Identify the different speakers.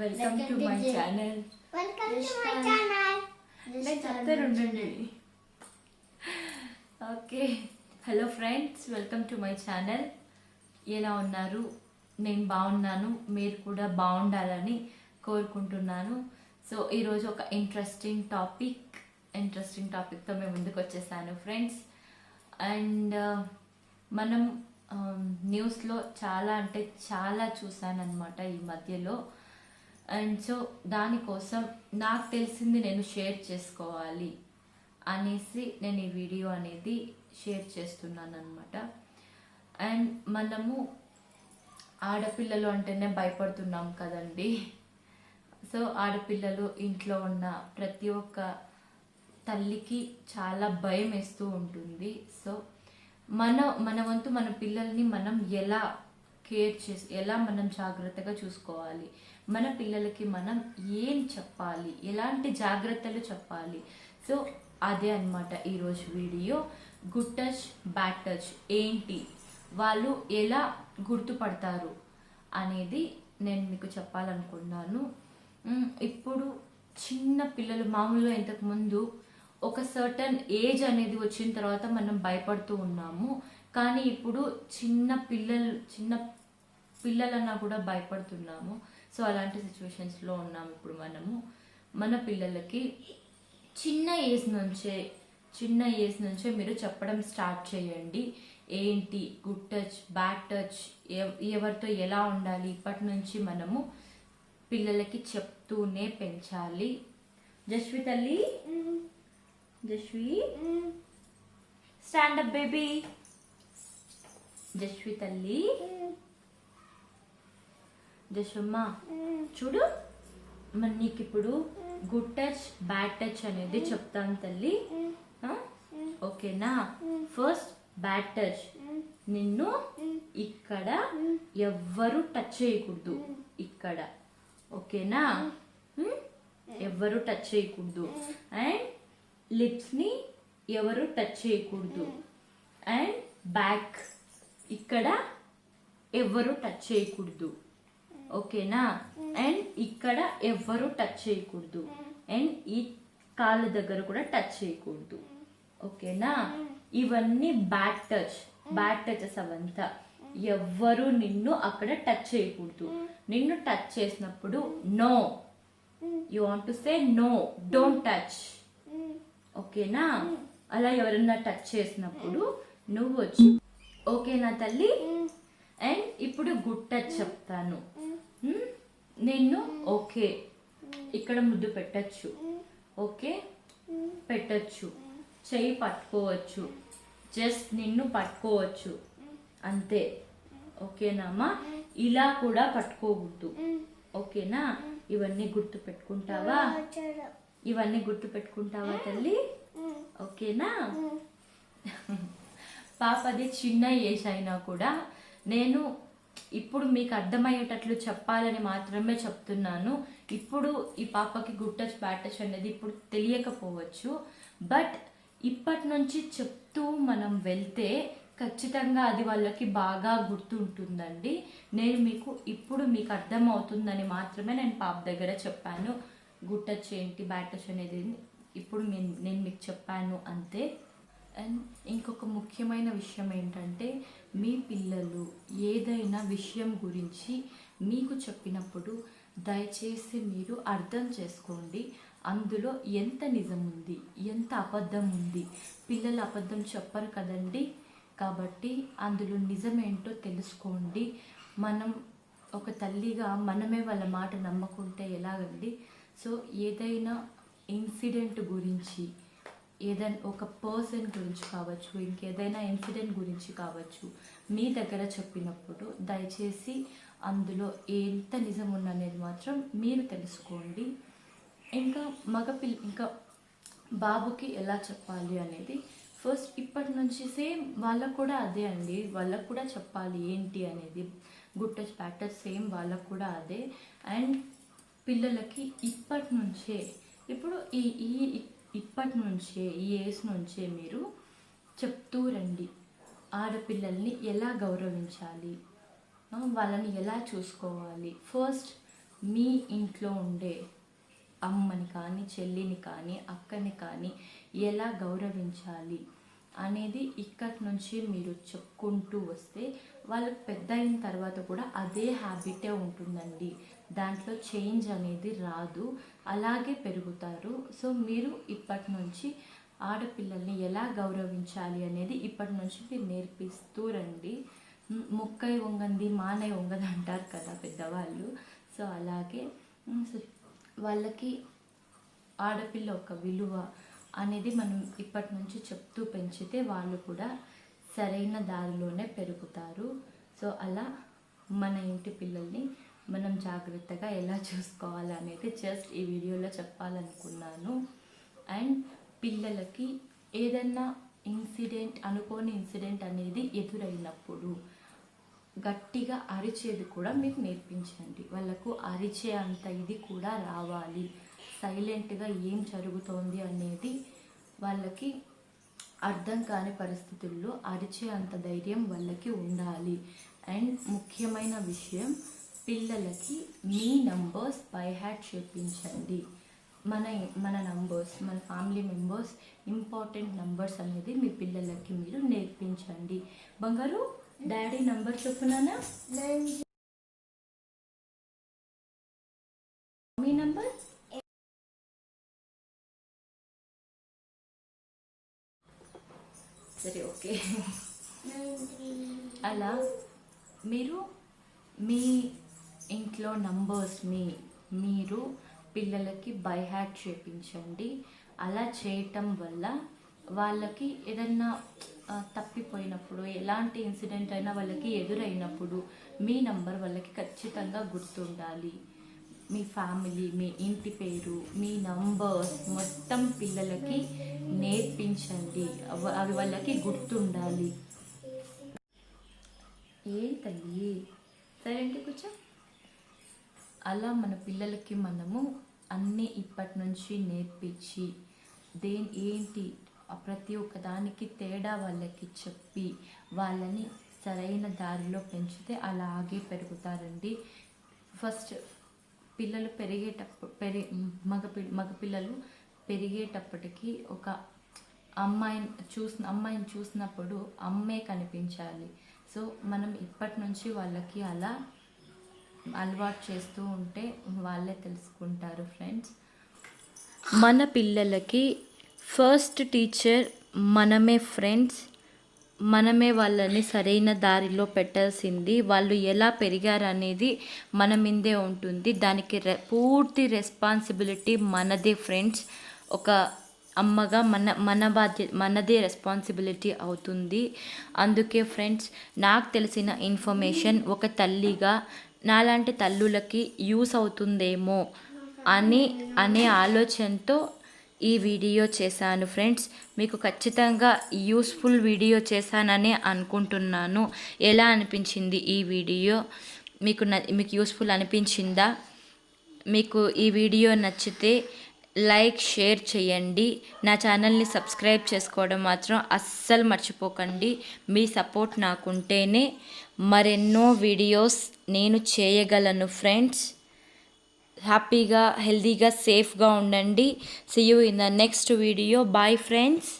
Speaker 1: Welcome to my channel
Speaker 2: welcome to my channel
Speaker 1: నేను చెప్తాను ఉండండి okay hello friends welcome to my channel ఎలా ఉన్నారు? నేను బాగున్నాను. మీరు కూడా బాగుండాలని కోరుకుంటున్నాను. సో ఈరోజు ఒక ఇంట్రెస్టింగ్ టాపిక్ ఇంట్రెస్టింగ్ టాపిక్తో మేము ముందుకు వచ్చేసాను ఫ్రెండ్స్ అండ్ మనం న్యూస్లో చాలా అంటే చాలా చూసానన్నమాట ఈ మధ్యలో. అండ్ సో దానికోసం నాకు తెలిసింది నేను షేర్ చేసుకోవాలి అనేసి నేను ఈ వీడియో అనేది షేర్ చేస్తున్నాను అనమాట అండ్ మనము ఆడపిల్లలు అంటేనే భయపడుతున్నాం కదండి. సో ఆడపిల్లలు ఇంట్లో ఉన్న ప్రతి ఒక్క తల్లికి చాలా భయం వేస్తూ ఉంటుంది. సో మన మన వంతు మన పిల్లల్ని మనం ఎలా కేర్ చేసి ఎలా మనం జాగ్రత్తగా చూసుకోవాలి? మన పిల్లలకి మనం ఏం చెప్పాలి? ఎలాంటి జాగ్రత్తలు చెప్పాలి? సో అదే అనమాట ఈరోజు video. Good touch bad touch ఏంటి? వాళ్ళు ఎలా గుర్తుపడతారు అనేది నేను మీకు చెప్పాలనుకున్నాను. ఇప్పుడు చిన్న పిల్లలు మామూలుగా ఇంతకుముందు ఒక సర్టన్ ఏజ్ అనేది వచ్చిన తర్వాత మనం భయపడుతూ ఉన్నాము. కానీ ఇప్పుడు చిన్న పిల్లలు చిన్న పిల్లలన్నా కూడా భయపడుతున్నాము. సో అలాంటి సిచ్యువేషన్స్లో ఉన్నాము ఇప్పుడు మనము. మన పిల్లలకి చిన్న ఏజ్ నుంచే చిన్న ఏజ్ నుంచే మీరు చెప్పడం స్టార్ట్ చేయండి. ఏంటి? గుడ్ టచ్ బ్యాడ్ టచ్ ఎవరితో ఎలా ఉండాలి? ఇప్పటి నుంచి మనము పిల్లలకి చెప్తూనే పెంచాలి. జస్వి తల్లి? Jasvi stand up baby Jasvi తల్లి? జస్వమ్మ చూడు మరి నీకు ఇప్పుడు గుడ్ టచ్ బ్యాడ్ టచ్ అనేది చెప్తాను తల్లి. ఓకేనా? ఫస్ట్ బ్యాడ్ టచ్ నిన్ను ఇక్కడ ఎవ్వరు టచ్ చేయకూడదు. ఇక్కడ. ఓకేనా? ఎవ్వరు టచ్ చేయకూడదు. అండ్ లిప్స్ని ఎవరు టచ్ చేయకూడదు. అండ్ బ్యాక్ ఇక్కడ ఎవ్వరు టచ్ చేయకూడదు. ఓకేనా? అండ్ ఇక్కడ ఎవ్వరు టచ్ చేయకూడదు. అండ్ ఈ కాళ్ళ దగ్గర కూడా టచ్ చేయకూడదు. ఓకేనా? ఇవన్నీ బ్యాడ్ టచ్. బ్యాడ్ టచెస్ అవంతా. ఎవ్వరు నిన్ను అక్కడ టచ్ చేయకూడదు. నిన్ను టచ్ చేసినప్పుడు no. You want to say no. Don't touch. ఓకేనా? అలా ఎవరన్నా టచ్ చేసినప్పుడు నువ్వు వచ్చి ఓకేనా తల్లి? అండ్ ఇప్పుడు గుడ్ టచ్ చెప్తాను? Hmm? నిన్ను? ఓకే. ఇక్కడ ముద్దు పెట్టచ్చు. ఓకే? పెట్టచ్చు. చెయ్యి పట్టుకోవచ్చు. జస్ట్ నిన్ను పట్టుకోవచ్చు. అంతే. ఓకేనామా ఇలా కూడా పట్టుకోకూడదు. ఓకేనా? ఇవన్నీ గుర్తు పెట్టుకుంటావా? ఇవన్నీ గుర్తు పెట్టుకుంటావా తల్లి? ఓకేనా? పాపది చిన్న ఏజ్ అయినా కూడా నేను ఇప్పుడు మీకు అర్థమయ్యేటట్లు చెప్పాలని మాత్రమే చెప్తున్నాను. ఇప్పుడు ఈ పాపకి గుడ్ టచ్ బ్యాడ్ టచ్ అనేది ఇప్పుడు తెలియకపోవచ్చు. బట్ ఇప్పటి నుంచి చెప్తూ మనం వెళ్తే ఖచ్చితంగా అది వాళ్ళకి బాగా గుర్తుంటుందండి. నేను మీకు ఇప్పుడు మీకు అర్థమవుతుందని మాత్రమే నేను పాప దగ్గర చెప్పాను. గుడ్ టచ్ ఏంటి బ్యాడ్ టచ్ అనేది ఇప్పుడు నేను నేను మీకు చెప్పాను అంతే. అండ్ ఇంకొక ముఖ్యమైన విషయం ఏంటంటే మీ పిల్లలు ఏదైనా విషయం గురించి మీకు చెప్పినప్పుడు దయచేసి మీరు అర్థం చేసుకోండి. అందులో ఎంత నిజం ఉంది ఎంత అబద్ధం ఉంది? పిల్లలు అబద్ధం చెప్పరు కదండి. కాబట్టి అందులో నిజమేంటో తెలుసుకోండి. మనం ఒక తల్లిగా మనమే వాళ్ళ మాట నమ్మకుంటే ఎలాగండి? సో ఏదైనా ఇన్సిడెంట్ గురించి ఏదైనా ఒక పర్సన్ గురించి కావచ్చు ఇంకేదైనా ఇన్సిడెంట్ గురించి కావచ్చు మీ దగ్గర చెప్పినప్పుడు దయచేసి అందులో ఎంత నిజం ఉందనేది మాత్రం మీరు తెలుసుకోండి. ఇంకా మగపిల్ల ఇంకా బాబుకి ఎలా చెప్పాలి అనేది ఫస్ట్ ఇప్పటి నుంచి సేమ్ వాళ్ళకు కూడా అదే అండి. వాళ్ళకు కూడా చెప్పాలి ఏంటి అనేది. Good touch bad touch same వాళ్ళకు కూడా అదే. అండ్ పిల్లలకి ఇప్పటి నుంచే ఇప్పుడు ఈ ఈ ఇప్పటి నుంచే ఈ ఏజ్ నుంచే మీరు చెప్తూ రండి. ఆడపిల్లల్ని ఎలా గౌరవించాలి? వాళ్ళని ఎలా చూసుకోవాలి? ఫస్ట్ మీ ఇంట్లో ఉండే అమ్మని కానీ చెల్లిని కానీ అక్కని కానీ ఎలా గౌరవించాలి అనేది ఇక్కడి నుంచి మీరు చెప్పుకుంటూ వస్తే వాళ్ళు పెద్ద అయిన తర్వాత కూడా అదే హ్యాబిటే ఉంటుందండి. దాంట్లో చేంజ్ అనేది రాదు. అలాగే పెరుగుతారు. సో మీరు ఇప్పటి నుంచి ఆడపిల్లల్ని ఎలా గౌరవించాలి అనేది ఇప్పటి నుంచి మీరు నేర్పిస్తూ రండి. ముక్కై వంగంది మానై వంగది అంటారు కదా పెద్దవాళ్ళు. సో అలాగే వాళ్ళకి ఆడపిల్ల ఒక విలువ అనేది మనం ఇప్పటి నుంచి చెప్తూ పెంచితే వాళ్ళు కూడా సరైన దారిలోనే పెరుగుతారు. సో అలా మన ఇంటి పిల్లల్ని మనం జాగ్రత్తగా ఎలా చూసుకోవాలి అనేది జస్ట్ ఈ వీడియోలో చెప్పాలనుకున్నాను. అండ్ పిల్లలకి ఏదన్నా ఇన్సిడెంట్ అనుకోని ఇన్సిడెంట్ అనేది ఎదురైనప్పుడు గట్టిగా అరిచేది కూడా మీరు నేర్పించండి. వాళ్ళకు అరిచే అంత ఇది కూడా రావాలి. సైలెంట్గా ఏం జరుగుతోంది అనేది వాళ్ళకి అర్థం కాని పరిస్థితుల్లో అరిచే అంత ధైర్యం వాళ్ళకి ఉండాలి. అండ్ ముఖ్యమైన విషయం పిల్లలకి మీ నంబర్స్ బై హ్యాట్ చేపించండి. మన మన నంబర్స్ మన ఫ్యామిలీ మెంబర్స్ ఇంపార్టెంట్ నంబర్స్ అనేది మీ పిల్లలకి మీరు నేర్పించండి. బంగారు డాడీ నంబర్ చెప్పునానా మీ నంబర్ సరే ఓకే. అలా మీరు మీ ఇంట్లో నంబర్స్ని మీరు పిల్లలకి బై హ్యాట్ చేపించండి. అలా చేయటం వల్ల వాళ్ళకి ఏదన్నా తప్పిపోయినప్పుడు ఎలాంటి ఇన్సిడెంట్ అయినా వాళ్ళకి ఎదురైనప్పుడు మీ నంబర్ వాళ్ళకి ఖచ్చితంగా గుర్తుండాలి. మీ ఫ్యామిలీ మీ ఇంటి పేరు మీ నంబర్స్ మొత్తం పిల్లలకి నేర్పించండి. అవి వాళ్ళకి గుర్తుండాలి. ఏ తల్లి సరేంటి కూర్చో. అలా మన పిల్లలకి మనము అన్నీ ఇప్పటి నుంచి నేర్పించి దేని ఏంటి ప్రతి ఒక్క దానికి తేడా వాళ్ళకి చెప్పి వాళ్ళని సరైన దారిలో పెంచితే అలాగే పెరుగుతారండి. ఫస్ట్ పిల్లలు పెరిగేటప్పుడు పెరి మగ పి- పెరిగేటప్పటికి ఒక అమ్మాయిని చూసిన అమ్మాయిని చూసినప్పుడు అమ్మే కనిపించాలి. సో మనం ఇప్పటి నుంచి వాళ్ళకి అలా అలవాటు చేస్తూ ఉంటే వాళ్ళే తెలుసుకుంటారు ఫ్రెండ్స్ మన పిల్లలకి ఫస్ట్ టీచర్ మనమే ఫ్రెండ్స్ మనమే వాళ్ళని సరైన దారిలో పెట్టాల్సింది. వాళ్ళు ఎలా పెరిగారు అనేది మన మీదే ఉంటుంది. దానికి రె పూర్తి రెస్పాన్సిబిలిటీ మనదే ఫ్రెండ్స్ ఒక అమ్మగా మన మన బాధ్యత మనదే రెస్పాన్సిబిలిటీ అవుతుంది. అందుకే ఫ్రెండ్స్ నాకు తెలిసిన ఇన్ఫర్మేషన్ ఒక తల్లిగా నాలాంటి తల్లులకి యూస్ అవుతుందేమో అని అనే ఆలోచనతో ఈ వీడియో చేశాను ఫ్రెండ్స్. మీకు ఖచ్చితంగా యూస్ఫుల్ వీడియో చేశానని అనుకుంటున్నాను. ఎలా అనిపించింది ఈ వీడియో? మీకు న మీకు యూస్ఫుల్ అనిపించిందా? మీకు ఈ వీడియో నచ్చితే లైక్ షేర్ చేయండి. నా ఛానల్ని సబ్స్క్రైబ్ చేసుకోవడం మాత్రం అస్సలు మర్చిపోకండి. మీ సపోర్ట్ నాకుంటేనే మరెన్నో వీడియోస్ నేను చేయగలను ఫ్రెండ్స్. హ్యాపీగా హెల్తీగా సేఫ్గా ఉండండి. See you in the next video bye friends